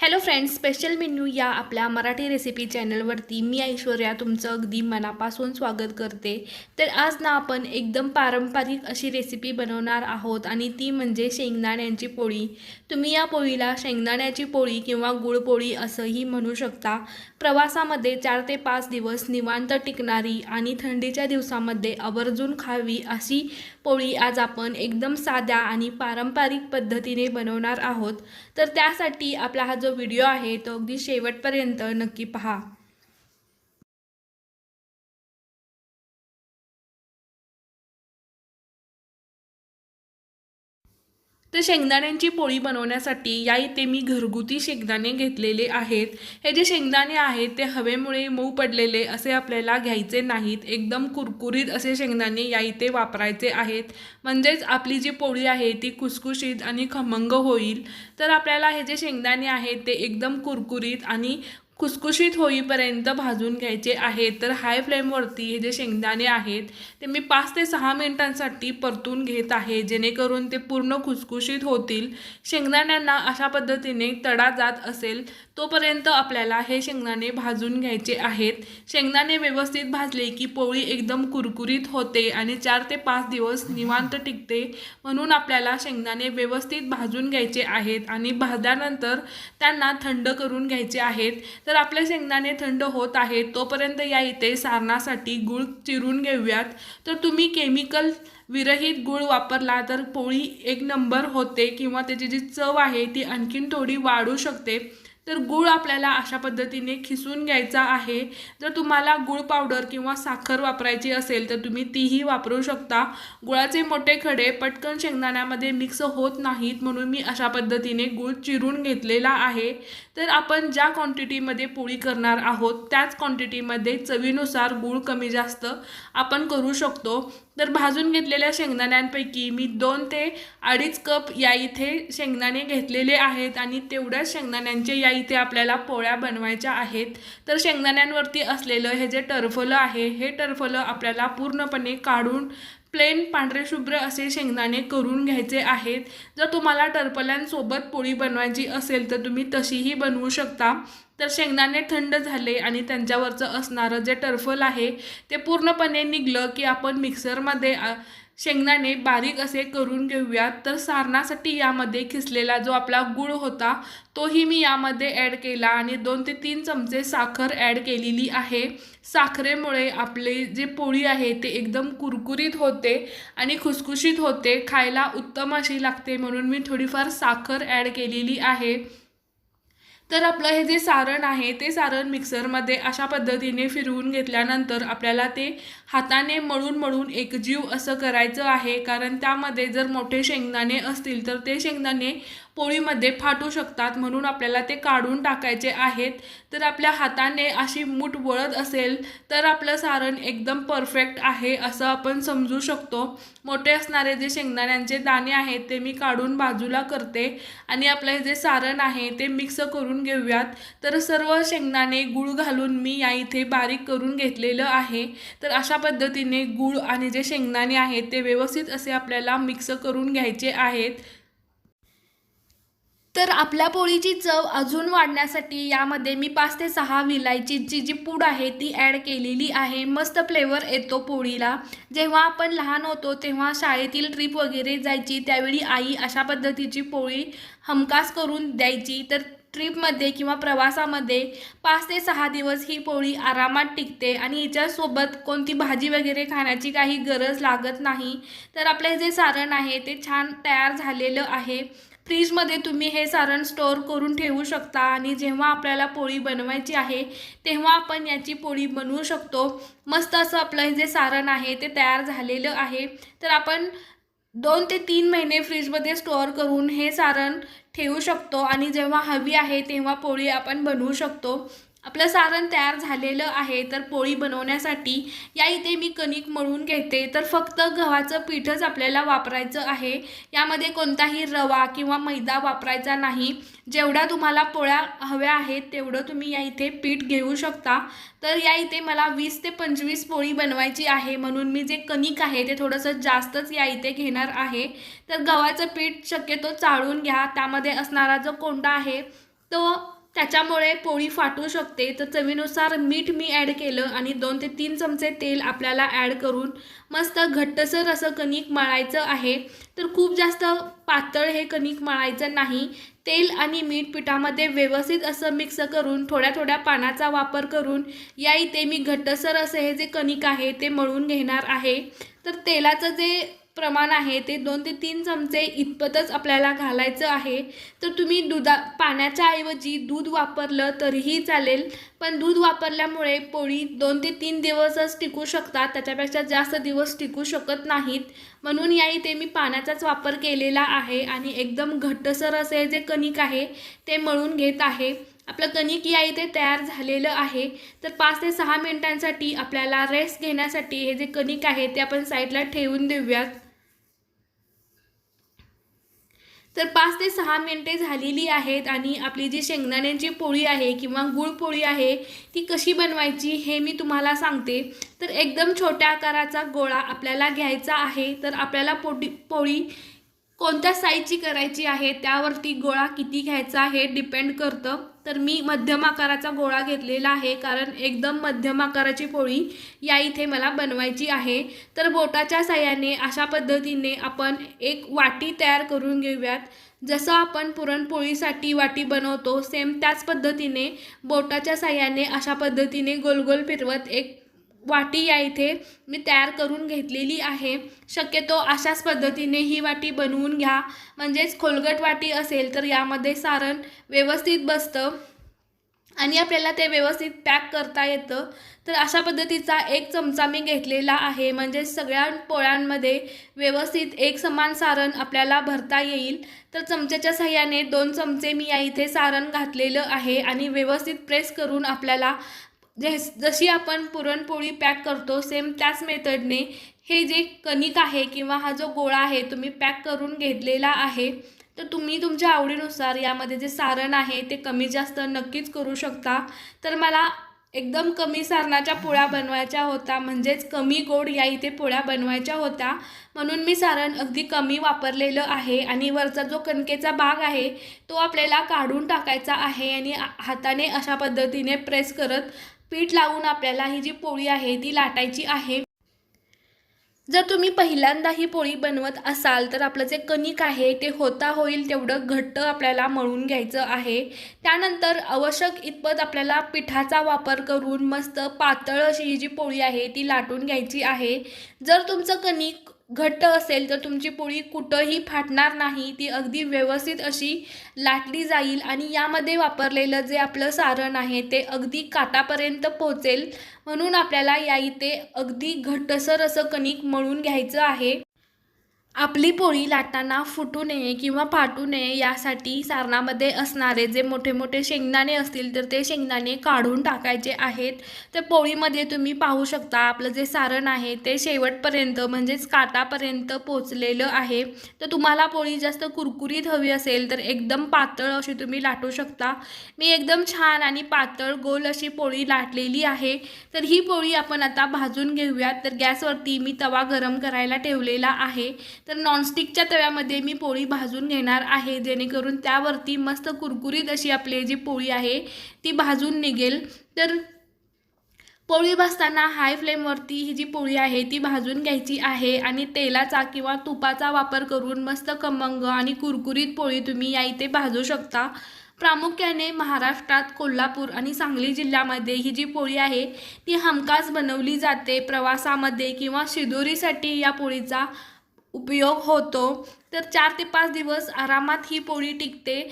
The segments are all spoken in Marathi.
हॅलो फ्रेंड्स स्पेशल मेन्यू या आपल्या मराठी रेसिपी चॅनलवरती मी ऐश्वर्या तुमचं अगदी मनापासून स्वागत करते. तर आज ना आपण एकदम पारंपरिक अशी रेसिपी बनवणार आहोत आणि ती म्हणजे शेंगदाण्यांची पोळी. तुम्ही या पोळीला शेंगदाण्याची पोळी किंवा गुळपोळी असंही म्हणू शकता. प्रवासामध्ये चार ते पाच दिवस निवांत टिकणारी आणि थंडीच्या दिवसामध्ये आवर्जून खावी अशी पोळी आज आपण एकदम साध्या आणि पारंपरिक पद्धतीने बनवणार आहोत. तर त्यासाठी आपला हा जो व्हिडिओ आहे तो अगदी शेवटपर्यंत नक्की पहा. तर शेंगदाण्यांची पोळी बनवण्यासाठी या इथे मी घरगुती शेंगदाणे घेतलेले आहेत. हे जे शेंगदाणे आहेत ते हवेमुळे मऊ पडलेले असे आपल्याला घ्यायचे नाहीत. एकदम कुरकुरीत असे शेंगदाणे या इथे वापरायचे आहेत. म्हणजेच आपली जी पोळी आहे ती कुसकुशीत आणि खमंग होईल. तर आपल्याला हे जे शेंगदाणे आहेत ते एकदम कुरकुरीत आणि खुसखुशीत होईपर्यंत भाजून घ्यायचे आहेत. तर हाय फ्लेमवरती हे जे शेंगदाणे आहेत ते मी पाच ते सहा मिनिटांसाठी परतून घेत आहे. जेणेकरून ते पूर्ण खुसखुशीत होतील. शेंगदाण्यांना अशा पद्धतीने तडा जात असेल तोपर्यंत आपल्याला हे शेंगदाणे भाजून घ्यायचे आहेत. शेंगदाणे व्यवस्थित भाजले की पोळी एकदम कुरकुरीत होते आणि चार ते पाच दिवस निवांत टिकते. म्हणून आपल्याला शेंगदाणे व्यवस्थित भाजून घ्यायचे आहेत आणि भाजल्यानंतर त्यांना थंड करून घ्यायचे आहेत. तर आपले शेंगदाणे थंड होत आहेत तोपर्यंत या इथे सारणासाठी गूळ चिरून घेऊयात. तर तुम्ही केमिकल विरहित गूळ वापरला तर पोळी एक नंबर होते किंवा त्याची जी चव आहे ती आणखीन थोडी वाढू शकते. तर गूळ आपल्याला अशा पद्धतीने खिसून घ्यायचा आहे. जर तुम्हाला गूळ पावडर किंवा साखर वापरायची असेल तर तुम्ही तीही वापरू शकता. गुळाचे मोठे खडे पटकन शेंगदाण्यामध्ये मिक्स होत नाहीत म्हणून मी अशा पद्धतीने गूळ चिरून घेतलेला आहे. तर आपण ज्या क्वांटिटीमध्ये पोळी करणार आहोत त्याच क्वांटिटीमध्ये चवीनुसार गूळ कमी जास्त आपण करू शकतो. तर भाजून घेतलेल्या शेंगदाण्यांपैकी मी दोन ते अडीच कप या इथे शेंगदाणे घेतलेले आहेत आणि तेवढ्याच शेंगदाण्यांचे या इथे आपल्याला पोळ्या बनवायच्या आहेत. तर शेंगदाण्यांवरती असलेलं हे जे टरफलं आहे हे टरफलं आपल्याला पूर्णपणे काढून प्लेन पांढरे शुभ्र असे शेंगदाणे करून घ्यायचे आहेत. जर तुम्हाला टरपल्यांसोबत पोळी बनवायची असेल तर तुम्ही तशीही बनवू शकता. तर शेंगदाणे थंड झाले आणि त्यांच्यावरचं असणारं जे टर्फल आहे ते पूर्णपणे निघलं की आपण मिक्सरमध्ये शेंगदाणे बारीक असे करून घेऊयात. तर सारणासाठी यामध्ये खिसलेला जो आपला गूळ होता तोही मी यामध्ये ॲड केला आणि दोन ते तीन चमचे साखर ॲड केलेली आहे. साखरेमुळे आपले जे पोळी आहे ते एकदम कुरकुरीत होते आणि खुसखुशीत होते. खायला उत्तम अशी लागते म्हणून मी थोडीफार साखर ॲड केलेली आहे. तर आपलं हे जे सारण आहे ते सारण मिक्सरमध्ये अशा पद्धतीने फिरवून घेतल्यानंतर आपल्याला ते हाताने मळून मळून एकजीव असं करायचं आहे. कारण त्यामध्ये जर मोठे शेंगदाणे असतील तर ते शेंगदाणे पोळीमध्ये फाटू शकतात म्हणून आपल्याला ते काढून टाकायचे आहेत. तर आपल्या हाताने अशी मूठ वळत असेल तर आपलं सारण एकदम परफेक्ट आहे असं आपण समजू शकतो. मोठे असणारे जे शेंगदाण्यांचे दाणे आहेत ते मी काढून बाजूला करते आणि आपलं जे सारण आहे ते मिक्स करून घेऊयात. तर सर्व शेंगदाणे गूळ घालून मी या इथे बारीक करून घेतलेलं आहे. तर अशा पद्धतीने गूळ आणि जे शेंगदाणे आहेत ते व्यवस्थित असे आपल्याला मिक्स करून घ्यायचे आहेत. तर आपल्या पोळीची चव अजून वाढण्यासाठी यामध्ये मी पाच ते सहा विलायचीची जी पूड आहे ती ॲड केलेली आहे. मस्त फ्लेवर येतो पोळीला. जेव्हा आपण लहान होतो तेव्हा शाळेतील ट्रिप वगैरे जायची त्यावेळी आई अशा पद्धतीची पोळी हमखास करून द्यायची. तर ट्रीपमध्ये किंवा प्रवासामध्ये पाच ते सहा दिवस ही पोळी आरामात टिकते आणि हिच्यासोबत कोणती भाजी वगैरे खाण्याची काही गरज लागत नाही. तर आपले जे सारण आहे ते छान तयार झालेलं आहे. फ्रीजमध्ये तुम्ही हे सारण स्टोअर करून ठेवू शकता आणि जेव्हा आपल्याला पोळी बनवायची आहे तेव्हा आपण याची पोळी बनवू शकतो. मस्त असं आपलं हे जे सारण आहे ते तयार झालेलं आहे. तर आपण दोन ते तीन महिने फ्रीजमध्ये स्टोअर करून हे सारण ठेवू शकतो आणि जेव्हा हवी आहे तेव्हा पोळी आपण बनवू शकतो. आपलं सारण तयार झालेलं आहे तर पोळी बनवण्यासाठी या इथे मी कणिक मळून घेते. तर फक्त गव्हाचं पीठच आपल्याला वापरायचं आहे. यामध्ये कोणताही रवा किंवा मैदा वापरायचा नाही. जेवढ्या तुम्हाला पोळ्या हव्या आहेत तेवढं तुम्ही या इथे पीठ घेऊ शकता. तर या इथे मला वीस ते पंचवीस पोळी बनवायची आहे. म्हणून मी जे कणिक आहे ते थोडंसं जास्तच या इथे घेणार आहे. तर गव्हाचं पीठ शक्यतो चाळून घ्या. त्यामध्ये असणारा जो कोंडा आहे तो त्याच्यामुळे पोळी फाटू शकते. तर चवीनुसार मीठ मी ॲड केलं आणि दोन ते तीन चमचे तेल आपल्याला ॲड करून मस्त घट्टसर असं कणिक मळायचं आहे. तर खूप जास्त पातळ हे कणिक मळायचं नाही. तेल आणि मीठ पिठामध्ये व्यवस्थित असं मिक्स करून थोड्या थोड्या पानाचा वापर करून या इथे मी घट्टसर असं हे जे कणिक आहे ते मळून घेणार आहे. तर तेलाचं जे प्रमाण आहे ते दोन ते तीन चमचे इतपतच आपल्याला घालायचं आहे. तर तुम्ही दुधा पाण्याच्या ऐवजी दूध वापरलं तरीही चालेल. पण दूध वापरल्यामुळे पोळी दोन ते तीन दिवसच टिकू शकतात. त्याच्यापेक्षा जास्त दिवस टिकू शकत नाहीत. म्हणून या इथे मी पाण्याचाच वापर केलेला आहे आणि एकदम घट्टसर असे जे कणिक आहे ते मळून घेत आहे. आपलं कणिक या इथे तयार झालेलं आहे. तर पाच ते सहा मिनिटांसाठी आपल्याला रेस्ट घेण्यासाठी हे जे कणिक आहे ते आपण साईडला ठेवून देऊयात. तर पाच ते सहा मिनिटे झालेली आहेत आणि आपली जी शेंगदाण्यांची पोळी आहे किंवा गुळपोळी आहे ती कशी बनवायची हे मी तुम्हाला सांगते. तर एकदम छोट्या आकाराचा गोळा आपल्याला घ्यायचा आहे. तर आपल्याला पोटी पोळी कोणत्या साईजची करायची आहे त्यावरती गोळा किती घ्यायचा हे डिपेंड करतं. तर मी मध्यम आकाराचा गोळा घेतलेला आहे कारण एकदम मध्यम आकाराची पोळी या इथे मला बनवायची आहे. तर बोटाच्या साह्याने अशा पद्धतीने आपण एक वाटी तयार करून घेऊयात. जसं आपण पुरणपोळीसाठी वाटी बनवतो सेम त्याच पद्धतीने बोटाच्या साह्याने अशा पद्धतीने गोलगोल फिरवत एक वाटी या इथे मी तयार करून घेतलेली आहे. शक्यतो अशाच पद्धतीने ही वाटी बनवून घ्या. म्हणजेच खोलगट वाटी असेल तर यामध्ये सारण व्यवस्थित बसतं आणि आपल्याला ते व्यवस्थित पॅक करता येतं. तर अशा पद्धतीचा एक चमचा मी घेतलेला आहे. म्हणजे सगळ्या पोळ्यांमध्ये व्यवस्थित एक समान सारण आपल्याला भरता येईल. तर चमच्याच्या सहाय्याने दोन चमचे मी या इथे सारण घातलेलं आहे आणि व्यवस्थित प्रेस करून आपल्याला जस जशी आपण पुरणपोळी पॅक करतो सेम त्याच मेथडने हे जे कणिक आहे किंवा हा जो गोळा आहे तुम्ही पॅक करून घेतलेला आहे तर तुम्ही तुमच्या आवडीनुसार यामध्ये जे सारण आहे ते कमी जास्त नक्कीच करू शकता. तर मला एकदम कमी सारणाच्या पोळ्या बनवायच्या होत्या म्हणजेच कमी गोड या इथे पोळ्या बनवायच्या होत्या. म्हणून मी सारण अगदी कमी वापरलेलं आहे आणि वरचा जो कणकेचा भाग आहे तो आपल्याला काढून टाकायचा आहे आणि हाताने अशा पद्धतीने प्रेस करत पीठ लावून आपल्याला ही जी पोळी आहे ती लाटायची आहे. जर तुम्ही पहिल्यांदा ही पोळी बनवत असाल तर आपलं जे कणिक आहे ते होता होईल तेवढं घट्ट आपल्याला मळून घ्यायचं आहे. त्यानंतर आवश्यक इतपत आपल्याला पिठाचा वापर करून मस्त पातळ अशी ही जी पोळी आहे ती लाटून घ्यायची आहे. जर तुमचं कणिक घट्ट असेल तर तुमची पोळी कुठंही फाटणार नाही. ती अगदी व्यवस्थित अशी लाटली जाईल आणि यामध्ये वापरलेलं जे आपलं सारण आहे ते अगदी काटापर्यंत पोहोचेल. म्हणून आपल्याला या इथे अगदी घट्टसर असं कणिक मळून घ्यायचं आहे. आपली पोळी लाटताना फुटू नये किंवा फाटू नये यासाठी सारणामध्ये असणारे जे मोठे मोठे शेंगदाणे असतील तर ते शेंगदाणे काढून टाकायचे आहेत. तर पोळीमध्ये तुम्ही पाहू शकता आपलं जे सारण आहे ते शेवटपर्यंत म्हणजेच काटापर्यंत पोचलेलं आहे. तर तुम्हाला पोळी जास्त कुरकुरीत हवी असेल तर एकदम पातळ अशी तुम्ही लाटू शकता. मी एकदम छान आणि पातळ गोल अशी पोळी लाटलेली आहे. तर ही पोळी आपण आता भाजून घेऊयात. तर गॅसवरती मी तवा गरम करायला ठेवलेला आहे. तर नॉनस्टिकच्या तव्यामध्ये मी पोळी भाजून घेणार आहे. जेणेकरून त्यावरती मस्त कुरकुरीत अशी आपली जी पोळी आहे ती भाजून निघेल. तर पोळी भाजताना हाय फ्लेमवरती ही जी पोळी आहे ती भाजून घ्यायची आहे आणि तेलाचा किंवा तुपाचा वापर करून मस्त कमंग आणि कुरकुरीत पोळी तुम्ही या इथे भाजू शकता. प्रामुख्याने महाराष्ट्रात कोल्हापूर आणि सांगली जिल्ह्यामध्ये ही जी पोळी आहे ती हमखास बनवली जाते. प्रवासामध्ये किंवा शिदोरीसाठी या पोळीचा उपयोग होतो तर चार ते पाच दिवस आरामात ही पोळी टिकते.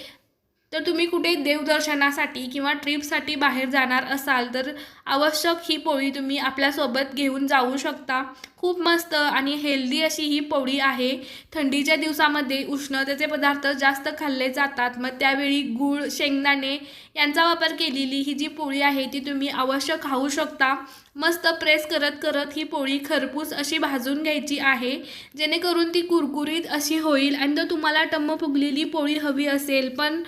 तर तुम्ही कुठे देवदर्शनासाठी किंवा ट्रिपसाठी बाहेर जाणार असाल तर आवश्यक ही पोळी तुम्ही आपल्यासोबत घेऊन जाऊ शकता. खूप मस्त आणि हेल्दी अशी ही पोळी आहे. थंडीच्या दिवसामध्ये उष्णतेचे पदार्थ जास्त खाल्ले जातात. मग त्यावेळी गूळ शेंगदाणे यांचा वापर केलेली ही जी पोळी आहे ती तुम्ही अवश्य खाऊ शकता. मस्त प्रेस करत करत ही पोळी खरपूस अशी भाजून घ्यायची आहे. जेणेकरून ती कुरकुरीत अशी होईल आणि जर तुम्हाला टम्म फुगलेली पोळी हवी असेल पण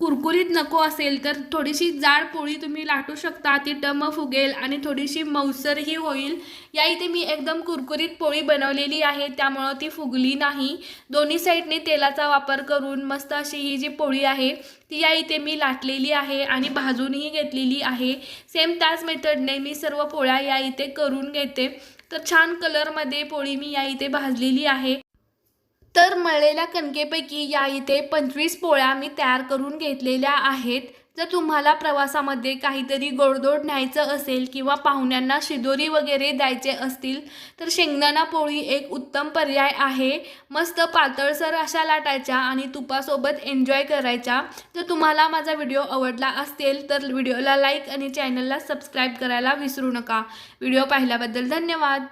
कुरकुरीत नको असेल तर थोडीशी जाड पोळी तुम्ही लाटू शकता. ती टम फुगेल आणि थोडीशी मऊसरही होईल. या इथे मी एकदम कुरकुरीत पोळी बनवलेली आहे त्यामुळं ती फुगली नाही. दोन्ही साईडने तेलाचा वापर करून मस्त अशी ही जी पोळी आहे ती या इथे मी लाटलेली आहे आणि भाजूनही घेतलेली आहे. सेम त्याच मेथडने मी सर्व पोळ्या या इथे करून घेते. तर छान कलरमध्ये पोळी मी या इथे भाजलेली आहे. तर मळलेल्या कणकेपैकी या इथे पंचवीस पोळ्या मी तयार करून घेतलेल्या आहेत. जर तुम्हाला प्रवासामध्ये काहीतरी गोडधोड न्यायचं असेल किंवा पाहुण्यांना शिदोरी वगैरे द्यायचे असतील तर शेंगदाणा पोळी एक उत्तम पर्याय आहे. मस्त पातळसर अशा लाटायच्या आणि तुपासोबत एन्जॉय करायच्या. जर तुम्हाला माझा व्हिडिओ आवडला असेल तर व्हिडिओला लाईक आणि चॅनलला सबस्क्राईब करायला विसरू नका. व्हिडिओ पाहिल्याबद्दल धन्यवाद.